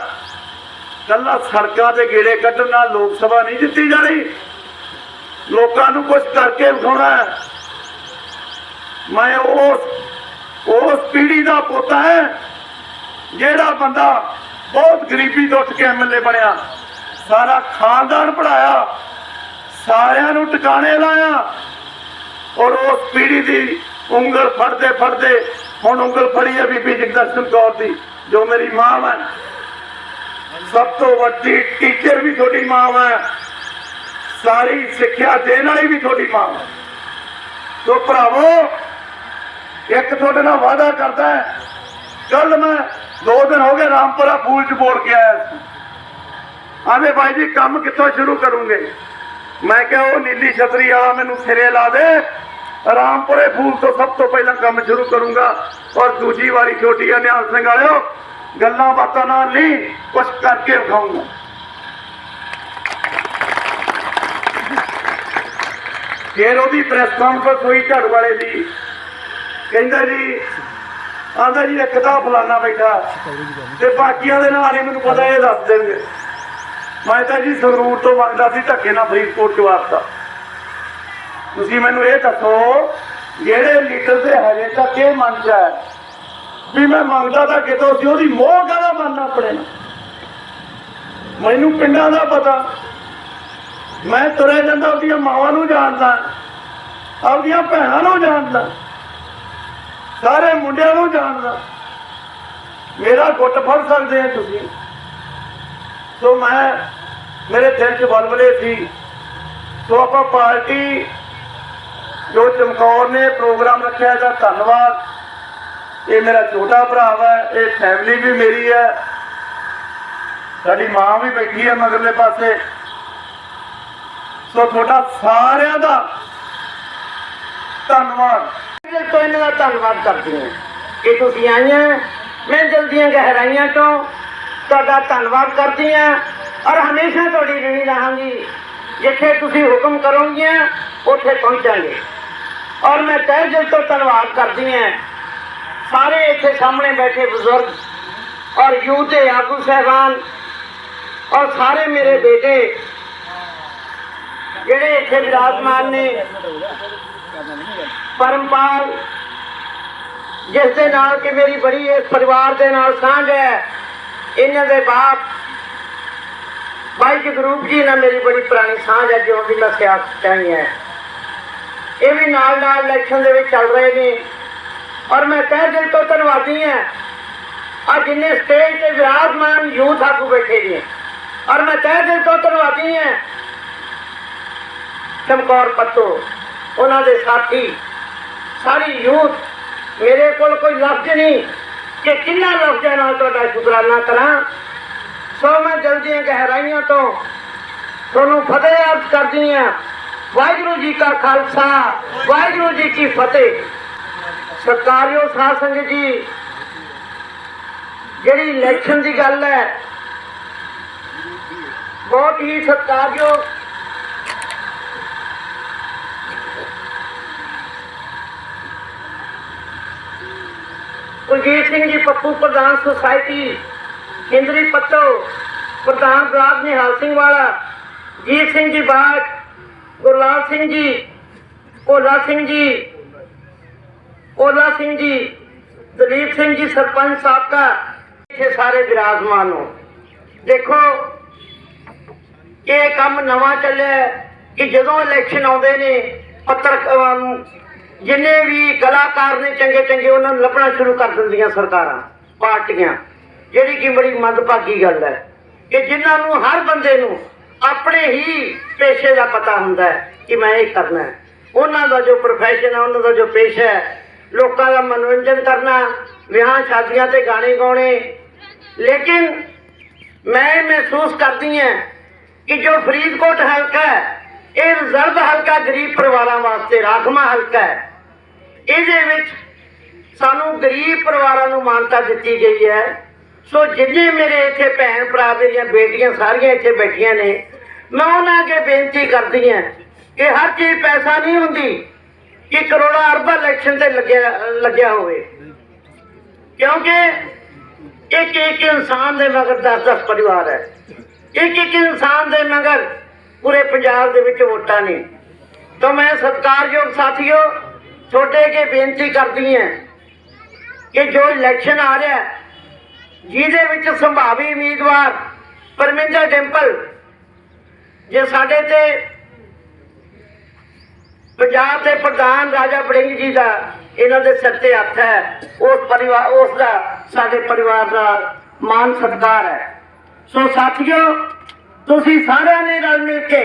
ਕੱਲਾ ਸੜਕਾਂ ਤੇ ਗੇੜੇ ਕੱਢਣ ਨਾਲ ਲੋਕ ਸਭਾ ਨਹੀਂ ਜਿੱਤੀ ਜਾਣੀ ਲੋਕਾਂ ਨੂੰ ਕੁਝ ਕਰਕੇ ਵਿਖਾਉਣਾ ਮੈਂ ਉਸ ਉਸ ਪੀੜ੍ਹੀ ਦਾ ਪੋਤਾ ਹੈ, ਜਿਹੜਾ ਬੰਦਾ ਬਹੁਤ ਗਰੀਬੀ ਤੋਂ ਉੱਠ ਕੇ ਐਮਐਲਏ ਬਣਿਆ। ਸਾਰਾ ਖਾਨਦਾਨ ਪੜਾਇਆ ਸਾਰਿਆਂ ਨੂੰ ਟਿਕਾਣੇ ਲਾਇਆ। ਔਰ ਉਸ ਪੀੜੀ ਦੀ ਉਂਗਲ ਫੜਦੇ ਫੜਦੇ ਹੁਣ ਉਂਗਲ ਫੜੀ ਹੈ ਬੀਬੀ ਜਗਦਰਸ਼ਨ ਕੌਰ ਦੀ, ਜੋ ਮੇਰੀ ਮਾਂ ਹੈ। ਸਭ ਤੋਂ ਵੱਡੀ ਟੀਚਰ ਵੀ ਤੁਹਾਡੀ ਮਾਂ ਹੈ ਸਾਰੀ ਸਿੱਖਿਆ ਦੇਣ ਵਾਲੀ ਵੀ ਤੁਹਾਡੀ ਮਾਂ ਹੈ ਸੋ ਭਰਾਵੋ, ਇੱਕ ਤੁਹਾਡੇ ਨਾਲ ਵਾਅਦਾ ਕਰਦਾ ਹੈ। ਕੱਲ ਮੈਂ ਦੋ ਦਿਨ ਹੋ ਗਏ ਰਾਮਪੁਰਾ ਫੂਲ ਚ ਬੋਲ ਕੇ ਆਇਆ ਸੀ। ਆਂਦੇ ਭਾਈ ਜੀ, ਕੰਮ ਕਿੱਥੋਂ ਸ਼ੁਰੂ ਕਰੂੰਗੇ? ਮੈਂ ਕਿਹਾ, ਉਹ ਨੀਲੀ ਛਤਰੀ ਵਾਲਾ ਮੈਨੂੰ ਸਿਰੇ ਲਾ ਦੇ। ਰਾਮਪੁਰੇ ਫੂਲ ਤੋਂ ਸਭ ਤੋਂ ਪਹਿਲਾਂ ਕੰਮ ਸ਼ੁਰੂ ਕਰੂੰਗਾ। ਔਰ ਦੂਜੀ ਵਾਰੀ ਛੋਟੀ ਆ ਨਿਹਾਲ ਸਿੰਘ ਵਾਲਿਓ ਗੱਲਾਂ ਬਾਤਾਂ ਨਾਲ ਨਹੀਂ ਕੁਝ ਕਰਕੇ ਵਿਖਾਉਂਗਾ ਫਿਰ ਉਹਦੀ ਪ੍ਰੈਸ ਕਾਨਫਰੰਸ ਹੋਈ ਝੜ ਵਾਲੇ ਦੀ। ਕਹਿੰਦਾ ਜੀ ਆਂਦਾ ਜੀ, ਇੱਕ ਤਾਂ ਫਲਾਣਾ ਬੈਠਾ। ਤੇ ਬਾਕੀਆਂ ਦੇ ਨਾਲ ਹੀ ਮੈਨੂੰ ਪਤਾ ਇਹ ਦੱਸ ਦੇਣਗੇ। ਮੈਂ ਤਾਂ ਜੀ ਸਰੂਰ ਤੋਂ ਮੰਗਦਾ ਸੀ, ਧੱਕੇ ਨਾਲ ਫਰੀਦਕੋਟ ਚਵਾਰਤਾ ਤੁਸੀਂ ਮੈਨੂੰ ਇਹ ਦੱਸੋ, ਜਿਹੜੇ ਲੀਡਰ ਦੇ ਹਜੇ ਤੱਕ ਇਹ ਮੰਨ ਹੈ ਵੀ ਮੈਂ ਮੰਗਦਾ ਤਾਂ ਕਿਤੋਂ ਸੀ, ਉਹਦੀ ਮੋਹ ਕਾਹਦਾ ਮੰਨਣਾ ਆਪਣੇ ਮੈਨੂੰ ਪਿੰਡਾਂ ਦਾ ਪਤਾ। ਮੈਂ ਤੁਰਿਆ ਜਾਂਦਾ, ਉਹਦੀਆਂ ਮਾਵਾਂ ਨੂੰ ਜਾਣਦਾ। ਆਪਦੀਆਂ ਭੈਣਾਂ ਨੂੰ ਜਾਣਦਾ। ਸਾਰੇ ਮੁੰਡਿਆਂ ਨੂੰ ਜਾਣਦਾ। ਮੇਰਾ ਗੁੱਟ ਫੜ ਸਕਦੇ ਆ ਤੁਸੀਂ? ਸੋ ਮੈਂ, ਮੇਰੇ ਦਿਲ 'ਚ ਬਲਬਲੇ ਸੀ। ਸੋ ਆਪਾਂ ਪਾਰਟੀ ਜੋ ਚਮਕੌਰ ਨੇ ਪ੍ਰੋਗਰਾਮ ਰੱਖਿਆ ਦਾ ਧੰਨਵਾਦ। ਇਹ ਮੇਰਾ ਛੋਟਾ ਭਰਾ ਵਾ, ਇਹ ਫੈਮਿਲੀ ਵੀ ਮੇਰੀ ਹੈ ਸਾਡੀ ਮਾਂ ਵੀ ਬੈਠੀ ਹੈ ਮਗਰਲੇ ਪਾਸੇ। ਸੋ ਤੁਹਾਡਾ ਸਾਰਿਆਂ ਦਾ ਧੰਨਵਾਦ।
ਤੋਂ ਇਹਨਾਂ ਦਾ ਧੰਨਵਾਦ ਕਰਦੀ ਹਾਂ ਕਿ ਤੁਸੀਂ ਆਈਆਂ। ਮੈਂ ਜਲਦੀਆਂ ਗਹਿਰਾਈਆਂ ਤੋਂ ਤੁਹਾਡਾ ਧੰਨਵਾਦ ਕਰਦੀ ਹਾਂ ਔਰ ਹਮੇਸ਼ਾ ਤੁਹਾਡੀ ਰਣੀ ਰਹਾਂਗੀ। ਜਿੱਥੇ ਤੁਸੀਂ ਹੁਕਮ ਕਰੋਗੀਆਂ, ਉੱਥੇ ਪਹੁੰਚਾਂਗੇ। ਔਰ ਮੈਂ ਤਹਿ ਦਿਲ ਤੋਂ ਧੰਨਵਾਦ ਕਰਦੀ ਹਾਂ ਸਾਰੇ ਇੱਥੇ ਸਾਹਮਣੇ ਬੈਠੇ ਬਜ਼ੁਰਗ ਔਰ ਯੂਥ ਦੇ ਆਗੂ ਸਹਿਬਾਨ ਔਰ ਸਾਰੇ ਮੇਰੇ ਬੇਟੇ ਜਿਹੜੇ ਇੱਥੇ ਵਿਰਾਜਮਾਨ ਨੇ, ਪਰਮਪਾਲ, ਜਿਸ ਦੇ ਨਾਲ ਕਿ ਮੇਰੀ ਬੜੀ ਇਸ ਪਰਿਵਾਰ ਦੇ ਨਾਲ ਸਾਂਝ ਹੈ, ਇਹਨਾਂ ਦੇ ਬਾਪ ਭਾਈ ਜਗਰੂਪ ਜੀ ਨਾਲ ਮੇਰੀ ਬੜੀ ਪੁਰਾਣੀ ਸਾਂਝ ਹੈ ਜੋ ਦੀ ਮੈਂ ਸਿਆਸਤ ਚਾਹੀ ਹੈ। ਇਹ ਵੀ ਨਾਲ ਨਾਲ ਇਲੈਕਸ਼ਨ ਦੇ ਵਿੱਚ ਚੱਲ ਰਹੇ ਨੇ। ਔਰ ਮੈਂ ਤਹਿ ਦਿਲ ਤੋਂ ਧੰਨਵਾਦੀ ਹਾਂ। ਆ ਜਿੰਨੇ ਸਟੇਜ ਤੇ ਵਿਰਾਜਮਾਨ ਯੂਥ ਆਗੂ ਬੈਠੇ ਨੇ ਔਰ ਮੈਂ ਤਹਿ ਦਿਲ ਤੋਂ ਧੰਨਵਾਦੀ ਹਾਂ। ਚਮਕੌਰ ਪੱਤੋ, ਉਹਨਾਂ ਦੇ ਸਾਥੀ, ਸਾਰੀ ਯੂਥ, ਮੇਰੇ ਕੋਲ ਕੋਈ ਲਫ਼ਜ਼ ਨਹੀਂ ਕਿ ਕਿੰਨਾ ਲਫ਼ਜ਼ਾਂ ਨਾਲ ਤੁਹਾਡਾ ਸ਼ੁਕਰਾਨਾ ਕਰਾਂ। ਸੋ ਮੈਂ ਜਲਦੀਆਂ ਗਹਿਰਾਈਆਂ ਤੋਂ ਤੁਹਾਨੂੰ ਫਤਿਹ ਅਰਜ਼ ਕਰਦੀ ਹਾਂ। ਵਾਹਿਗੁਰੂ ਜੀ ਕਾ ਖਾਲਸਾ, ਵਾਹਿਗੁਰੂ ਜੀ ਕੀ ਫਤਿਹ। ਸਰਕਾਰਿਓ ਸਾਧ ਸੰਗਤ ਜੀ, ਜਿਹੜੀ ਇਲੈਕਸ਼ਨ ਦੀ ਗੱਲ ਹੈ, ਬਹੁਤ ਹੀ ਸਤਿਕਾਰਯੋਗ ਕੁਲਜੀਤ ਸਿੰਘ ਜੀ ਪੱਪੂ ਪ੍ਰਧਾਨ ਸੁਸਾਇਟੀ ਕੇਂਦਰੀ ਪੱਤੋ ਪ੍ਰਧਾਨ ਬਲਾਕ ਨਿਹਾਲ ਸਿੰਘ ਵਾਲਾ, ਜੀਤ ਸਿੰਘ ਜੀ ਬਾਗ, ਗੁਰਲਾਲ ਸਿੰਘ ਜੀ, ਭੋਲਾ ਸਿੰਘ ਜੀ ਭੋਲਾ ਸਿੰਘ ਜੀ ਦਲੀਪ ਸਿੰਘ ਜੀ ਸਰਪੰਚ ਸਾਬਕਾ ਇੱਥੇ ਸਾਰੇ ਵਿਰਾਜਮਾਨ ਹੋ। ਦੇਖੋ ਇਹ ਕੰਮ ਨਵਾਂ ਚੱਲਿਆ ਕਿ ਜਦੋਂ ਇਲੈਕਸ਼ਨ ਆਉਂਦੇ ਨੇ ਪੱਤਰ ਅਮ, ਜਿੰਨੇ ਵੀ ਕਲਾਕਾਰ ਨੇ ਚੰਗੇ ਚੰਗੇ ਉਹਨਾਂ ਨੂੰ ਲੱਭਣਾ ਸ਼ੁਰੂ ਕਰ ਦਿੰਦੀਆਂ ਸਰਕਾਰਾਂ ਪਾਰਟੀਆਂ। ਜਿਹੜੀ ਕਿ ਬੜੀ ਮੰਦਭਾਗੀ ਗੱਲ ਹੈ। ਕਿ ਜਿਨ੍ਹਾਂ ਨੂੰ ਹਰ ਬੰਦੇ ਨੂੰ ਆਪਣੇ ਹੀ ਪੇਸ਼ੇ ਦਾ ਪਤਾ ਹੁੰਦਾ ਹੈ ਕਿ ਮੈਂ ਇਹ ਕਰਨਾ ਹੈ। ਉਹਨਾਂ ਦਾ ਜੋ ਪ੍ਰੋਫੈਸ਼ਨ ਹੈ ਉਹਨਾਂ ਦਾ ਜੋ ਪੇਸ਼ਾ ਹੈ ਲੋਕਾਂ ਦਾ ਮਨੋਰੰਜਨ ਕਰਨਾ ਵਿਆਹ ਸ਼ਾਦੀਆਂ ਤੇ ਗਾਣੇ ਗਾਉਣੇ। ਲੇਕਿਨ ਮੈਂ ਇਹ ਮਹਿਸੂਸ ਕਰਦੀ ਹਾਂ ਕਿ ਜੋ ਫਰੀਦਕੋਟ ਹਲਕਾ ਹੈ, ਇਹ ਰਿਜ਼ਰਵ ਹਲਕਾ ਗਰੀਬ ਪਰਿਵਾਰਾਂ ਵਾਸਤੇ, ਰਾਖਵਾਂ ਹਲਕਾ ਹੈ। ਇਹਦੇ ਵਿੱਚ ਸਾਨੂੰ ਗਰੀਬ ਪਰਿਵਾਰਾਂ ਨੂੰ ਮਾਨਤਾ ਦਿੱਤੀ ਗਈ ਹੈ। ਸੋ ਜਿੰਨੇ ਮੇਰੇ ਇੱਥੇ ਭੈਣ ਭਰਾ ਮੇਰੀਆਂ ਬੇਟੀਆਂ ਸਾਰੀਆਂ ਇੱਥੇ ਬੈਠੀਆਂ ਨੇ, ਮੈਂ ਉਹਨਾਂ ਅੱਗੇ ਬੇਨਤੀ ਕਰਦੀ ਹਾਂ ਕਿ ਹਰ ਚੀਜ਼ ਪੈਸਾ ਨਹੀਂ ਹੁੰਦੀ ਕਿ ਕਰੋੜਾਂ ਅਰਬਾਂ ਇਲੈਕਸ਼ਨ ਤੇ ਲੱਗਿਆ ਲੱਗਿਆ ਹੋਵੇ। ਕਿਉਂਕਿ ਇੱਕ ਇੱਕ ਇਨਸਾਨ ਦੇ ਮਗਰ 10-10 ਪਰਿਵਾਰ ਹੈ। ਇੱਕ ਇੱਕ ਇਨਸਾਨ ਦੇ ਮਗਰ ਪੂਰੇ ਪੰਜਾਬ ਦੇ ਵਿੱਚ ਵੋਟਾਂ ਨੇ। ਤਾਂ ਮੈਂ ਸਤਿਕਾਰਯੋਗ ਸਾਥੀਓ ਛੋਟੇ ਕੇ ਬੇਨਤੀ ਕਰਦੀ ਹਾਂ ਕਿ ਜੋ ਇਲੈਕਸ਼ਨ ਆ ਰਿਹਾ, ਜਿਹਦੇ ਵਿੱਚ ਸੰਭਾਵੀ ਉਮੀਦਵਾਰ ਪਰਮਿੰਦਰ ਡਿੰਪਲ, ਜੇ ਸਾਡੇ ਤੇ ਪੰਜਾਬ ਦੇ ਪ੍ਰਧਾਨ ਰਾਜਾ ਬੜਿੰਗ ਜੀ ਦਾ ਇਹਨਾਂ ਦੇ ਸਿਰ ਤੇ ਹੱਥ ਹੈ। ਉਸ ਪਰਿਵਾਰ, ਉਸ ਦਾ, ਸਾਡੇ ਪਰਿਵਾਰ ਦਾ ਮਾਨ ਸਤਿਕਾਰ ਹੈ। ਸੋ ਸਾਥੀਓ, ਤੁਸੀਂ ਸਾਰਿਆਂ ਨੇ ਰਲ ਮਿਲ ਕੇ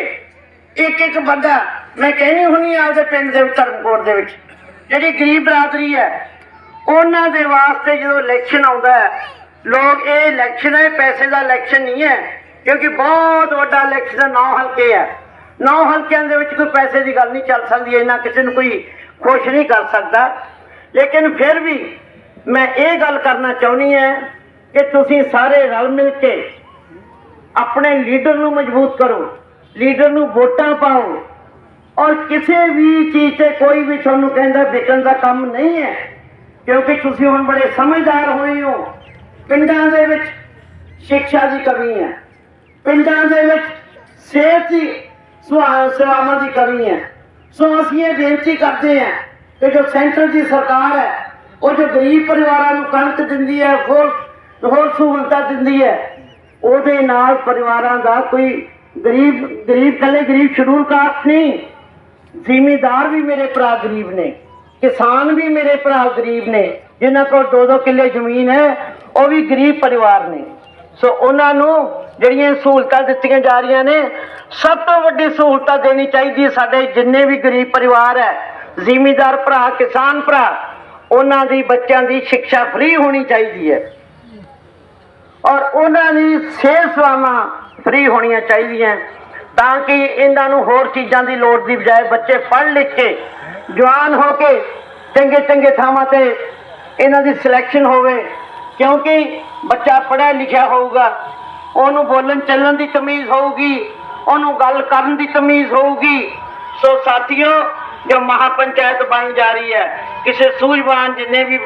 ਇੱਕ ਇੱਕ ਬੰਦਾ, ਮੈਂ ਕਹਿੰਦੀ ਹੁੰਨੀ ਆ ਆਪਦੇ ਪਿੰਡ ਦੇ ਧਰਮਕੋਟ ਦੇ ਵਿੱਚ, ਜਿਹੜੀ ਗਰੀਬ ਬਰਾਦਰੀ ਹੈ, ਉਹਨਾਂ ਦੇ ਵਾਸਤੇ ਜਦੋਂ ਇਲੈਕਸ਼ਨ ਆਉਂਦਾ ਹੈ, ਲੋਕ ਇਹ ਇਲੈਕਸ਼ਨ ਹੈ ਪੈਸੇ ਦਾ ਇਲੈਕਸ਼ਨ ਨਹੀਂ ਹੈ, ਕਿਉਂਕਿ ਬਹੁਤ ਵੱਡਾ ਇਲੈਕਸ਼ਨ ਹੈ ਨੌ ਹਲਕੇ ਹੈ। ਨੌ ਹਲਕਿਆਂ ਦੇ ਵਿੱਚ ਕੋਈ ਪੈਸੇ ਦੀ ਗੱਲ ਨਹੀਂ ਚੱਲ ਸਕਦੀ ਇਹਨਾਂ ਕਿਸੇ ਨੂੰ ਕੋਈ ਖੁਸ਼ ਨਹੀਂ ਕਰ ਸਕਦਾ। ਲੇਕਿਨ ਫਿਰ ਵੀ ਮੈਂ ਇਹ ਗੱਲ ਕਰਨਾ ਚਾਹੁੰਦੀ ਹਾਂ ਕਿ ਤੁਸੀਂ ਸਾਰੇ ਰਲ ਮਿਲ ਕੇ ਆਪਣੇ ਲੀਡਰ ਨੂੰ ਮਜ਼ਬੂਤ ਕਰੋ, ਲੀਡਰ ਨੂੰ ਵੋਟਾਂ ਪਾਓ ਔਰ ਕਿਸੇ ਵੀ ਚੀਜ਼ ਤੇ ਕੋਈ ਵੀ ਤੁਹਾਨੂੰ ਕਹਿੰਦਾ ਵਿਕਣ ਦਾ ਕੰਮ ਨਹੀਂ ਹੈ, ਕਿਉਂਕਿ ਤੁਸੀਂ ਹੁਣ ਬੜੇ ਸਮਝਦਾਰ ਹੋਏ ਹੋ। ਪਿੰਡਾਂ ਦੇ ਵਿੱਚ ਸਿੱਖਿਆ ਦੀ ਕਮੀ ਹੈ। ਪਿੰਡਾਂ ਦੇ ਵਿੱਚ ਸਿਹਤ ਦੀ ਸੇਵਾਵਾਂ ਦੀ ਕਮੀ ਹੈ। ਸੋ ਅਸੀਂ ਇਹ ਬੇਨਤੀ ਕਰਦੇ ਹਾਂ ਕਿ ਜੋ ਸੈਂਟਰ ਦੀ ਸਰਕਾਰ ਹੈ, ਉਹ ਜੋ ਗਰੀਬ ਪਰਿਵਾਰਾਂ ਨੂੰ ਕਣਕ ਦਿੰਦੀ ਹੈ, ਹੋਰ ਹੋਰ ਸਹੂਲਤਾਂ ਦਿੰਦੀ ਹੈ, ਉਹਦੇ ਨਾਲ ਪਰਿਵਾਰਾਂ ਦਾ ਕੋਈ ਗਰੀਬ ਗਰੀਬ ਕੱਲੇ ਗਰੀਬ ਸ਼ਡਿਊਲ ਕਾਸਟ ਨਹੀਂ। ਜ਼ਿਮੀਦਾਰ ਵੀ ਮੇਰੇ ਭਰਾ ਗਰੀਬ ਨੇ, ਕਿਸਾਨ ਵੀ ਮੇਰੇ ਭਰਾ ਗਰੀਬ ਨੇ, ਜਿਨ੍ਹਾਂ ਕੋਲ 2-2 ਕਿੱਲੇ ਜ਼ਮੀਨ ਹੈ, ਉਹ ਵੀ ਗਰੀਬ ਪਰਿਵਾਰ ਨੇ। ਸੋ ਉਹਨਾਂ ਨੂੰ ਜਿਹੜੀਆਂ ਸਹੂਲਤਾਂ ਦਿੱਤੀਆਂ ਜਾ ਰਹੀਆਂ ਨੇ, ਸਭ ਤੋਂ ਵੱਡੀ ਸਹੂਲਤਾਂ ਦੇਣੀ ਚਾਹੀਦੀ ਹੈ ਸਾਡੇ ਜਿੰਨੇ ਵੀ ਗਰੀਬ ਪਰਿਵਾਰ ਹੈ, ਜ਼ਿਮੀਦਾਰ ਭਰਾ, ਕਿਸਾਨ ਭਰਾ, ਉਹਨਾਂ ਦੀ ਬੱਚਿਆਂ ਦੀ ਸਿੱਖਿਆ ਫ੍ਰੀ ਹੋਣੀ ਚਾਹੀਦੀ ਹੈ। ਔਰ ਉਹਨਾਂ ਦੀ ਸਿਹਤ ਸੇਵਾਵਾਂ ਫ੍ਰੀ ਹੋਣੀਆਂ ਚਾਹੀਦੀਆਂ। ਤਾਂ ਕਿ ਇਹਨਾਂ ਨੂੰ ਹੋਰ ਚੀਜ਼ਾਂ ਦੀ ਲੋੜ ਦੀ ਬਜਾਏ ਬੱਚੇ ਪੜ੍ਹ ਲਿਖ ਕੇ, ਜਵਾਨ ਹੋ ਕੇ, ਚੰਗੇ ਚੰਗੇ ਥਾਵਾਂ ਤੇ ਇਹਨਾਂ ਦੀ ਸਿਲੈਕਸ਼ਨ ਹੋਵੇ। ਕਿਉਂਕਿ ਬੱਚਾ ਪੜ੍ਹਿਆ ਲਿਖਿਆ ਹੋਊਗਾ। ਉਹਨੂੰ ਬੋਲਣ ਚੱਲਣ ਦੀ ਤਮੀਜ਼ ਹੋਊਗੀ, ਉਹਨੂੰ ਗੱਲ ਕਰਨ ਦੀ ਤਮੀਜ਼ ਹੋਊਗੀ। ਸੋ ਸਾਥੀਓ, ਜੋ ਮਹਾਪੰਚਾਇਤ ਬਣ ਜਾ ਰਹੀ ਹੈ, ਕਿਸੇ ਸੂਝਵਾਨ ਜਿੰਨੇ ਵੀ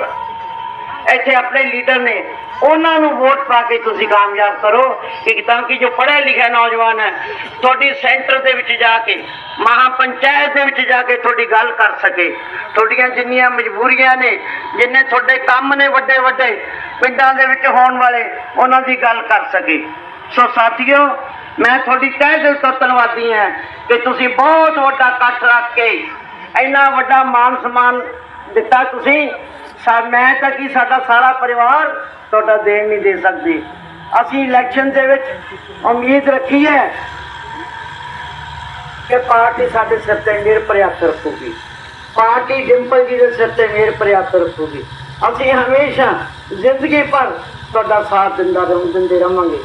ਇੱਥੇ ਆਪਣੇ ਲੀਡਰ ਨੇ ਉਹਨਾਂ ਨੂੰ ਵੋਟ ਪਾ ਕੇ ਤੁਸੀਂ ਕਾਮਯਾਬ ਕਰੋ ਕਿ ਤਾਂ ਕਿ ਜੋ ਪੜ੍ਹਿਆ ਲਿਖਿਆ ਨੌਜਵਾਨ ਹੈ, ਤੁਹਾਡੀ ਸੈਂਟਰ ਦੇ ਵਿੱਚ ਜਾ ਕੇ, ਮਹਾਪੰਚਾਇਤ ਦੇ ਵਿੱਚ ਜਾ ਕੇ ਤੁਹਾਡੀ ਗੱਲ ਕਰ ਸਕੇ। ਤੁਹਾਡੀਆਂ ਜਿੰਨੀਆਂ ਮਜਬੂਰੀਆਂ ਨੇ, ਜਿੰਨੇ ਤੁਹਾਡੇ ਕੰਮ ਨੇ ਵੱਡੇ ਵੱਡੇ, ਪਿੰਡਾਂ ਦੇ ਵਿੱਚ ਹੋਣ ਵਾਲੇ, ਉਹਨਾਂ ਦੀ ਗੱਲ ਕਰ ਸਕੇ। ਸੋ ਸਾਥੀਓ, ਮੈਂ ਤੁਹਾਡੀ ਤਹਿ ਦਿਲ ਤੋਂ ਧੰਨਵਾਦੀ ਹਾਂ ਕਿ ਤੁਸੀਂ ਬਹੁਤ ਵੱਡਾ ਇਕੱਠ ਰੱਖ ਕੇ, ਇੰਨਾ ਵੱਡਾ ਮਾਨ ਸਨਮਾਨ ਦਿੱਤਾ ਤੁਸੀਂ। ਸਾ, ਮੈਂ ਤਾਂ ਕੀ ਸਾਡਾ ਸਾਰਾ ਪਰਿਵਾਰ ਤੁਹਾਡਾ ਦੇਣ ਨਹੀਂ ਦੇ ਸਕਦੀ। ਅਸੀਂ ਇਲੈਕਸ਼ਨ ਦੇ ਵਿੱਚ ਉਮੀਦ ਰੱਖੀ ਹੈ ਕਿ ਪਾਰਟੀ ਸਾਡੇ ਸਿਰ ਤੇ ਮੇਰ ਪ੍ਰਯਾਸ ਰੱਖੂਗੀ ਪਾਰਟੀ ਡਿੰਪਲ ਜੀ ਦੇ ਸਿਰ ਤੇ ਮੇਰ ਪ੍ਰਯਾਸ ਰੱਖੂਗੀ ਅਸੀਂ ਹਮੇਸ਼ਾ ਜ਼ਿੰਦਗੀ ਭਰ ਤੁਹਾਡਾ ਸਾਥ ਦਿੰਦਾ ਰਹੂੰ, ਦਿੰਦੇ ਰਹਾਂਗੇ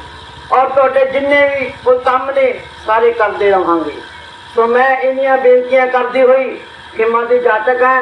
ਔਰ ਤੁਹਾਡੇ ਜਿੰਨੇ ਵੀ ਕੋਈ ਕੰਮ ਨੇ ਸਾਰੇ ਕਰਦੇ ਰਹਾਂਗੇ। ਸੋ ਮੈਂ ਇੰਨੀਆਂ ਬੇਨਤੀਆਂ ਕਰਦੀ ਹੋਈ ਕਿ ਮਾਂ ਦੀ ਜਾਤਕ ਹੈ